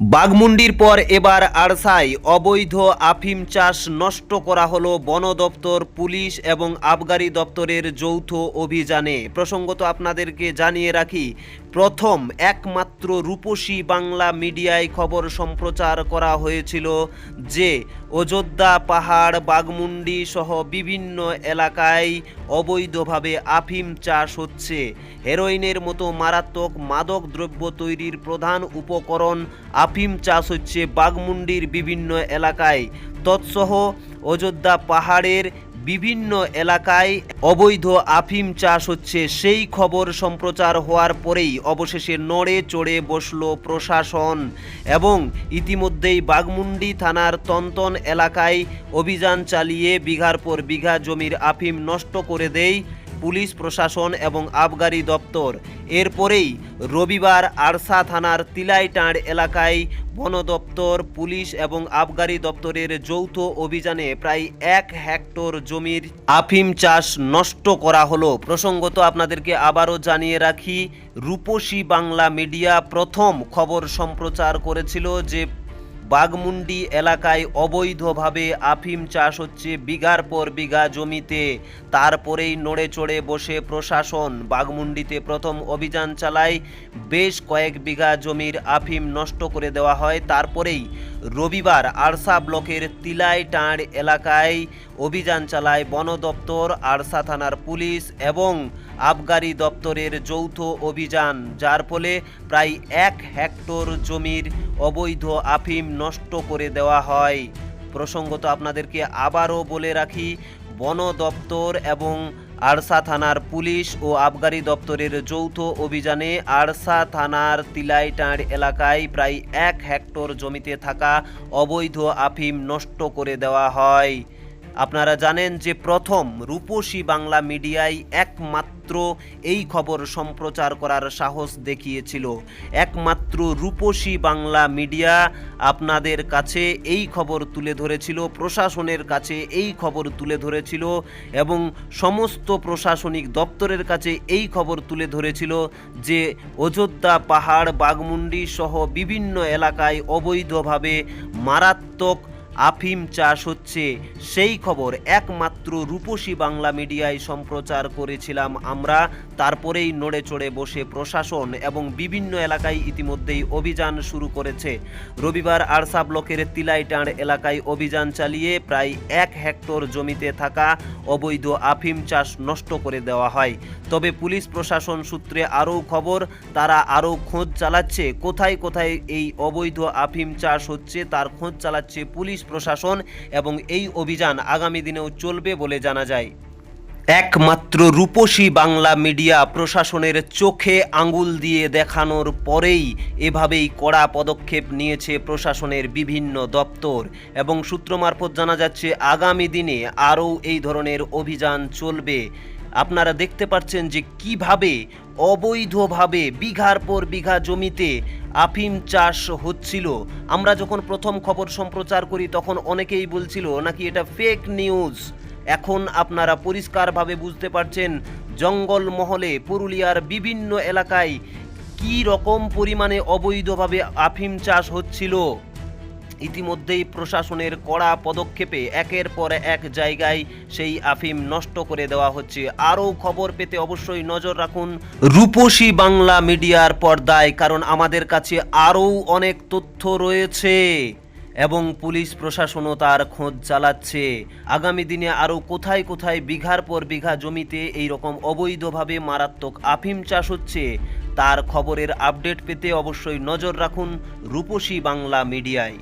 বাঘমুন্ডির পর এবার আরসায় অবৈধ আফিম চাষ নষ্ট করা হলো বন দপ্তর, পুলিশ এবং আবগারি দপ্তরের যৌথ অভিযানে। প্রসঙ্গত আপনাদেরকে জানিয়ে রাখি, প্রথম একমাত্র রূপসী বাংলা মিডিয়ায় খবর সম্প্রচার করা হয়েছিল যে অযোধ্যা পাহাড়, বাঘমুন্ডি সহ বিভিন্ন এলাকায় অবৈধভাবে আফিম চাষ হচ্ছে। হেরোইনের মতো মারাত্মক মাদক দ্রব্য তৈরির প্রধান উপকরণ আফিম চাষ হচ্ছে বাঘমুন্ডির বিভিন্ন এলাকায়। তৎসহ অযোধ্যা পাহাড়ের বিভিন্ন এলাকায় অবৈধ আফিম চাষ হচ্ছে। সেই খবর সম্প্রচার হওয়ার পরেই অবশেষে নড়ে চড়ে বসল প্রশাসন এবং ইতিমধ্যেই বাগমুন্ডি থানার তন্তন এলাকায় অভিযান চালিয়ে বিঘার পর বিঘা জমির আফিম নষ্ট করে দেয় পুলিশ প্রশাসন এবং আবগারি দপ্তর। এরপরেই রবিবার আরসা থানার তিলাইটাঁড় এলাকায় বন দপ্তর, পুলিশ এবং আবগারি দপ্তরের যৌথ অভিযানে প্রায় এক হেক্টর জমির আফিম চাষ নষ্ট করা হলো। প্রসঙ্গত আপনাদেরকে আবারও জানিয়ে রাখি, রূপসী বাংলা মিডিয়া প্রথম খবর সম্প্রচার করেছিল যে বাগমুন্ডি এলাকায় অবৈধভাবে আফিম চাষ হচ্ছে বিঘার পর বিঘা জমিতে। তারপরেই নড়ে চড়ে বসে প্রশাসন। বাগমুন্ডিতে প্রথম অভিযান চালায় বেশ কয়েক বিঘা জমির আফিম নষ্ট করে দেওয়া হয়। তারপরেই রবিবার আরসা ব্লকের তিলাই টাঁড় এলাকায় অভিযান চালায় বন দপ্তর, আরসা থানার পুলিশ এবং আবগারি দপ্তরের যৌথ অভিযান, যার ফলে প্রায় এক হেক্টর জমির অবৈধ আফিম নষ্ট করে দেওয়া হয়। প্রসঙ্গত আপনাদেরকে আবারও বলে রাখি বন দপ্তর এবং আরসা থানার পুলিশ ও আবগারি দপ্তরের যৌথ অভিযানে আরসা থানার তিলাইটাঁড় এলাকায় প্রায় এক হেক্টর জমিতে থাকা অবৈধ আফিম নষ্ট করে দেওয়া হয়। আপনারা জানেন যে প্রথম রূপসী বাংলা মিডিয়ায় একমাত্র এই খবর সম্প্রচার করার সাহস দেখিয়েছিল। একমাত্র রূপসী বাংলা মিডিয়া আপনাদের কাছে এই খবর তুলে ধরেছিল, প্রশাসনের কাছে এই খবর তুলে ধরেছিল এবং সমস্ত প্রশাসনিক দপ্তরের কাছে এই খবর তুলে ধরেছিল যে অযোধ্যা পাহাড় বাগমুন্ডি সহ বিভিন্ন এলাকায় অবৈধভাবে মারাত্মক আফিম চাষ হচ্ছে। সেই খবর একমাত্র রূপসী বাংলা মিডিয়ায় সম্প্রচার করেছিলাম আমরা। তারপরেই নড়ে চড়ে বসে প্রশাসন এবং বিভিন্ন এলাকায় ইতিমধ্যেই অভিযান শুরু করেছে। রবিবার আরসা ব্লকের তিলাইটাঁড় এলাকায় অভিযান চালিয়ে প্রায় এক হেক্টর জমিতে থাকা অবৈধ আফিম চাষ নষ্ট করে দেওয়া হয়। তবে পুলিশ প্রশাসন সূত্রে আরও খবর, তারা আরও খোঁজ চালাচ্ছে। কোথায় কোথায় এই অবৈধ আফিম চাষ হচ্ছে, তার খোঁজ চালাচ্ছে পুলিশ প্রশাসন এবং এই অভিযান আগামী দিনেও চলবে বলে জানা যায়। একমাত্র রূপসী বাংলা মিডিয়া প্রশাসনের চোখে আঙ্গুল দিয়ে দেখানোর পরেই এভাবেই কড়া পদক্ষেপ নিয়েছে প্রশাসনের বিভিন্ন দপ্তর এবং সূত্র মারফত জানা যাচ্ছে, আগামী দিনে আরও এই ধরনের অভিযান চলবে। আপনারা দেখতে পাচ্ছেন যে কীভাবে অবৈধভাবে বিঘার পর বিঘা জমিতে আফিম চাষ হচ্ছিল। আমরা যখন প্রথম খবর সম্প্রচার করি, তখন অনেকেই বলছিল, নাকি এটা ফেক নিউজ এখন আপনারা পরিষ্কারভাবে বুঝতে পারছেন, জঙ্গল মহলে পুরুলিয়ার বিভিন্ন এলাকায় কি রকম পরিমাণে অবৈধভাবে আফিম চাষ হচ্ছিল। ইতিমধ্যেই প্রশাসনের কড়া পদক্ষেপে একের পর এক জায়গায় সেই আফিম নষ্ট করে দেওয়া হচ্ছে। আরও খবর পেতে অবশ্যই নজর রাখুন রূপসী বাংলা মিডিয়ার পর্দায়, কারণ আমাদের কাছে আরও অনেক তথ্য রয়েছে এবং পুলিশ প্রশাসনও তার খোঁজ চালাচ্ছে। আগামী দিনে আরও কোথায় কোথায় বিঘার পর বিঘা জমিতে এই রকম অবৈধভাবে মারাত্মক আফিম চাষ হচ্ছে, তার খবরের আপডেট পেতে অবশ্যই নজর রাখুন রূপসী বাংলা মিডিয়ায়।